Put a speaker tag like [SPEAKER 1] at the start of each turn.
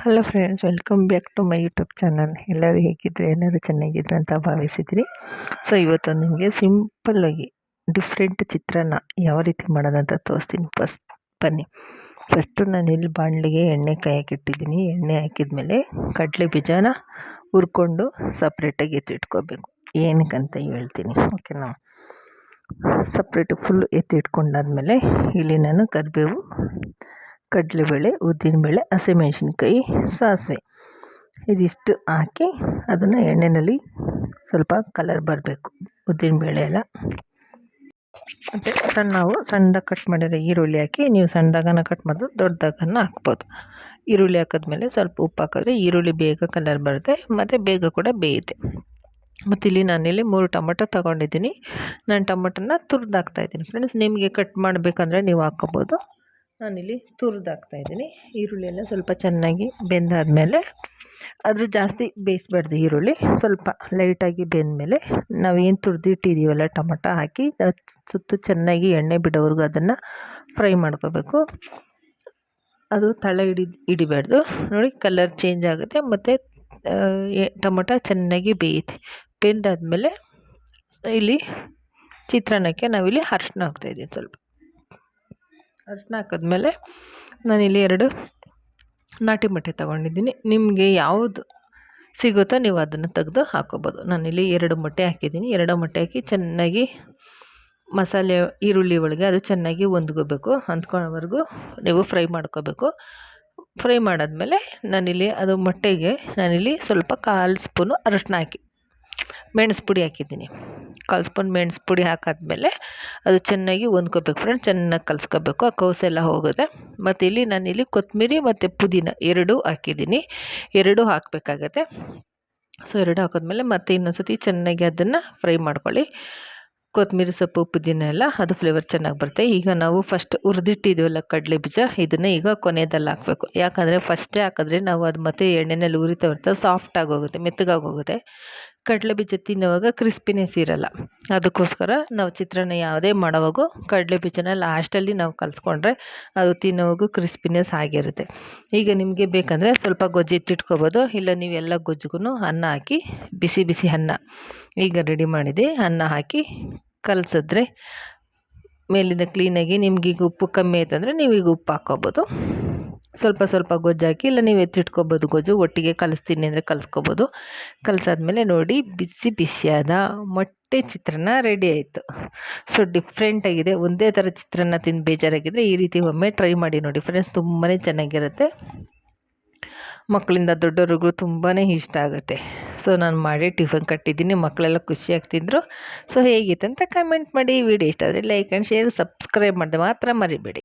[SPEAKER 1] Hello friends welcome back to my YouTube channel ಎಲ್ಲರೂ ಹೇಗಿದ್ರೆ? ಎಲ್ಲರೂ ಚೆನ್ನಾಗಿದ್ರು ಅಂತ ಭಾವಿಸಿದ್ರಿ. ಸೊ ಇವತ್ತು ನಿಮಗೆ ಸಿಂಪಲ್ಲಾಗಿ ಡಿಫ್ರೆಂಟ್ ಚಿತ್ರಾನ್ನ ಯಾವ ರೀತಿ ಮಾಡೋದಂತ ತೋರಿಸ್ತೀನಿ. ಫಸ್ಟ್ ಬನ್ನಿ. ಫಸ್ಟು ನಾನು ಇಲ್ಲಿ ಬಾಣಲಿಗೆ ಎಣ್ಣೆ ಕಾಯಕ್ಕೆ ಇಟ್ಟಿದ್ದೀನಿ. ಎಣ್ಣೆ ಹಾಕಿದ್ಮೇಲೆ ಕಡಲೆ ಬೀಜನ ಹುರ್ಕೊಂಡು ಸಪ್ರೇಟಾಗಿ ಎತ್ತಿಟ್ಕೋಬೇಕು. ಏನಕ್ಕಂತ ಹೇಳ್ತೀನಿ. ಓಕೆನಾ ಸಪ್ರೇಟಾಗಿ ಫುಲ್ ಎತ್ತಿಟ್ಕೊಂಡಾದ್ಮೇಲೆ ಇಲ್ಲಿ ನಾನು ಕರಿಬೇವು ಕಡಲೆಬೇಳೆ, ಉದ್ದಿನಬೇಳೆ, ಹಸಿಮೆಣಸಿನ್ಕಾಯಿ, ಸಾಸಿವೆ ಇದಿಷ್ಟು ಹಾಕಿ ಅದನ್ನು ಎಣ್ಣೆಯಲ್ಲಿ ಸ್ವಲ್ಪ ಕಲರ್ ಬರಬೇಕು. ಉದ್ದಿನಬೇಳೆ ಎಲ್ಲ. ಮತ್ತು ಸಣ್ಣ ನಾವು ಸಣ್ಣದಾಗಿ ಕಟ್ ಮಾಡಿರೋ ಈರುಳ್ಳಿ ಹಾಕಿ ನೀವು ಸಣ್ಣದಾಗನ ಕಟ್ ಮಾಡಿದ್ರೆ ದೊಡ್ಡದಾಗನ ಹಾಕ್ಬೋದು. ಈರುಳ್ಳಿ ಹಾಕಿದ್ಮೇಲೆ ಸ್ವಲ್ಪ ಉಪ್ಪು ಹಾಕಿದ್ರೆ ಈರುಳ್ಳಿ ಬೇಗ ಕಲರ್ ಬರುತ್ತೆ, ಮತ್ತು ಬೇಗ ಕೂಡ ಬೇಯುತ್ತೆ. ಮತ್ತು ಇಲ್ಲಿ ನಾನಿಲ್ಲಿ ಮೂರು ಟೊಮೊಟೊ ತೊಗೊಂಡಿದ್ದೀನಿ. ನಾನು ಟೊಮೊಟೊನ ತುರ್ದು ಹಾಕ್ತಾಯಿದ್ದೀನಿ ಫ್ರೆಂಡ್ಸ್ ನಿಮಗೆ ಕಟ್ ಮಾಡಬೇಕಂದ್ರೆ ನೀವು ಹಾಕ್ಕೋಬೋದು. ನಾನಿಲ್ಲಿ ತುರಿದು ಇದ್ದೀನಿ. ಈರುಳ್ಳಿ ಎಲ್ಲ ಸ್ವಲ್ಪ ಚೆನ್ನಾಗಿ ಬೆಂದಾದಮೇಲೆ ಆದರೂ ಜಾಸ್ತಿ ಬೇಯಿಸ್ಬಾರ್ದು ಈರುಳ್ಳಿ. ಸ್ವಲ್ಪ ಲೈಟಾಗಿ ಬೆಂದಮೇಲೆ ನಾವೇನು ತುರಿದಿಟ್ಟಿದ್ದೀವಲ್ಲ ಟೊಮೊಟೊ ಹಾಕಿ ಸುತ್ತು ಚೆನ್ನಾಗಿ ಎಣ್ಣೆ ಬಿಡೋವರೆಗೂ ಅದನ್ನು ಫ್ರೈ ಮಾಡ್ಕೋಬೇಕು. ಅದು ತಳ ಹಿಡಿ, ಹಿಡಿಬಾರ್ದು. ನೋಡಿ ಕಲರ್ ಚೇಂಜ್ ಆಗುತ್ತೆ. ಮತ್ತು ಟೊಮೊಟೊ ಚೆನ್ನಾಗಿ ಬೇಯುತ್ತೆ ಬೆಂದಾದಮೇಲೆ ಇಲ್ಲಿ ಚಿತ್ರಾನ್ನಕ್ಕೆ ನಾವಿಲ್ಲಿ ಅರ್ಶಿನ ಹಾಕ್ತಾಯಿದ್ದೀವಿ ಸ್ವಲ್ಪ. ಅರಿಶಿನ ಹಾಕಿದ್ಮೇಲೆ ನಾನಿಲ್ಲಿ ಎರಡು ನಾಟಿ ಮೊಟ್ಟೆ ತೊಗೊಂಡಿದ್ದೀನಿ. ನಿಮಗೆ ಯಾವುದು ಸಿಗುತ್ತೋ ನೀವು ಅದನ್ನು ತೆಗೆದು ಹಾಕೋಬೋದು. ನಾನಿಲ್ಲಿ ಎರಡು ಮೊಟ್ಟೆ ಹಾಕಿದ್ದೀನಿ. ಎರಡು ಮೊಟ್ಟೆ ಹಾಕಿ ಚೆನ್ನಾಗಿ ಮಸಾಲೆ, ಈರುಳ್ಳಿ ಒಳಗೆ ಅದು ಚೆನ್ನಾಗಿ ಹೊಂದ್ಕೋಬೇಕು. ಹೊಂದ್ಕೊಳ್ಳೋವರೆಗೂ ನೀವು ಫ್ರೈ ಮಾಡ್ಕೋಬೇಕು. ಫ್ರೈ ಮಾಡಾದಮೇಲೆ ನಾನಿಲ್ಲಿ ಅದು ಮೊಟ್ಟೆಗೆ ನಾನಿಲ್ಲಿ ಸ್ವಲ್ಪ ಕಾಲು ಸ್ಪೂನು ಅರಶಿನ ಹಾಕಿ, ಮೆಣಸು ಪುಡಿ ಹಾಕಿದ್ದೀನಿ. ಕಾಲು ಸ್ಪೂನ್ ಮೆಣಸು ಪುಡಿ ಹಾಕಾದ್ಮೇಲೆ ಅದು ಚೆನ್ನಾಗಿ ಹೊಂದ್ಕೋಬೇಕು. ಫ್ರೆಂಡ್ಸ್ ಚೆನ್ನಾಗಿ ಕಲಿಸ್ಕೋಬೇಕು. ಆ ಕೌಸೆಲ್ಲ ಹೋಗುತ್ತೆ. ಮತ್ತು ಇಲ್ಲಿ ನಾನಿಲ್ಲಿ ಕೊತ್ತಂಬರಿ ಮತ್ತು ಪುದೀನ ಎರಡೂ ಹಾಕಿದ್ದೀನಿ. ಎರಡೂ ಹಾಕಬೇಕಾಗತ್ತೆ. ಸೊ ಎರಡು ಹಾಕಿದ್ಮೇಲೆ ಮತ್ತೆ ಇನ್ನೊಂದು ಸತಿ ಚೆನ್ನಾಗಿ ಅದನ್ನು ಫ್ರೈ ಮಾಡ್ಕೊಳ್ಳಿ. ಕೊತ್ತಂಬರಿ ಸೊಪ್ಪು, ಪುದೀನ ಎಲ್ಲ, ಅದು ಫ್ಲೇವರ್ ಚೆನ್ನಾಗಿ ಬರುತ್ತೆ. ಈಗ ನಾವು ಫಸ್ಟ್ ಹುರಿದಿಟ್ಟಿದ್ದೀವಲ್ಲ ಕಡಲೆ ಬೀಜ, ಇದನ್ನು ಈಗ ಕೊನೆಯದಲ್ಲಿ ಹಾಕಬೇಕು. ಯಾಕಂದರೆ ಫಸ್ಟೇ ಹಾಕಿದ್ರೆ ನಾವು ಅದು ಮತ್ತೆ ಎಣ್ಣೆನಲ್ಲಿ ಉರಿತಾ ಬರ್ತಾ ಸಾಫ್ಟಾಗಿ ಹೋಗುತ್ತೆ, ಮೆತ್ತಗಾಗಿ ಹೋಗುತ್ತೆ. ಕಡಲೆ ಬೀಜ ತಿನ್ನುವಾಗ ಕ್ರಿಸ್ಪಿನೆಸ್ ಇರೋಲ್ಲ. ಅದಕ್ಕೋಸ್ಕರ ನಾವು ಚಿತ್ರಾನ್ನ ಯಾವುದೇ ಮಾಡೋವಾಗೂ ಕಡಲೆ ಬೀಜನ ಲಾಸ್ಟಲ್ಲಿ ನಾವು ಕಲಿಸ್ಕೊಂಡ್ರೆ ಅದು ತಿನ್ನೋವಾಗೂ ಕ್ರಿಸ್ಪಿನೆಸ್ ಆಗಿರುತ್ತೆ. ಈಗ ನಿಮಗೆ ಬೇಕಂದರೆ ಸ್ವಲ್ಪ ಗೊಜ್ಜು ಎತ್ತಿಟ್ಕೋಬೋದು ಇಲ್ಲ ನೀವು ಎಲ್ಲ ಗೊಜ್ಜಿಗೂ ಅನ್ನ ಹಾಕಿ, ಬಿಸಿ ಬಿಸಿ ಅನ್ನ. ಈಗ ರೆಡಿ ಮಾಡಿದೆ. ಅನ್ನ ಹಾಕಿ ಕಲಸಿದ್ರೆ ಮೇಲಿಂದ ಕ್ಲೀನಾಗಿ ನಿಮ್ಗೆ ಈಗ ಉಪ್ಪು ಕಮ್ಮಿ ಆಯ್ತಂದರೆ ನೀವೀಗ ಉಪ್ಪು ಹಾಕ್ಕೊಬೋದು. ಸ್ವಲ್ಪ ಸ್ವಲ್ಪ ಗೊಜ್ಜು ಹಾಕಿ, ಇಲ್ಲ ನೀವು ಎತ್ತಿಟ್ಕೊಬೋದು ಗೊಜ್ಜು, ಒಟ್ಟಿಗೆ ಕಲಿಸ್ತೀನಿ ಅಂದರೆ ಕಲಿಸ್ಕೊಬೋದು. ಕಲಿಸಾದ್ಮೇಲೆ ನೋಡಿ, ಬಿಸಿ ಬಿಸಿಯಾದ ಮೊಟ್ಟೆ ಚಿತ್ರಾನ್ನ ರೆಡಿ ಆಯಿತು. ಸೊ ಡಿಫ್ರೆಂಟಾಗಿದೆ ಒಂದೇ ಥರ ಚಿತ್ರಾನ್ನ ತಿಂದು ಬೇಜಾರಾಗಿದ್ದರೆ ಈ ರೀತಿ ಒಮ್ಮೆ ಟ್ರೈ ಮಾಡಿ ನೋಡಿ ಫ್ರೆಂಡ್ಸ್ ತುಂಬಾ ಚೆನ್ನಾಗಿರುತ್ತೆ. ಮಕ್ಕಳಿಂದ ದೊಡ್ಡವ್ರಿಗೂ ತುಂಬಾ ಇಷ್ಟ ಆಗುತ್ತೆ. ಸೊ ನಾನು ಮಾಡಿ ಟಿಫನ್ ಕಟ್ಟಿದ್ದೀನಿ, ಮಕ್ಕಳೆಲ್ಲ ಖುಷಿಯಾಗಿ ತಿಂದರು. ಸೊ ಹೇಗಿತ್ತು ಅಂತ ಕಮೆಂಟ್ ಮಾಡಿ ವಿಡಿಯೋ ಇಷ್ಟ ಆದರೆ ಲೈಕ್ ಆ್ಯಂಡ್ ಶೇರ್ ಸಬ್ಸ್ಕ್ರೈಬ್ ಮಾಡಿದೆ ಮಾತ್ರ ಮರಿಬೇಡಿ.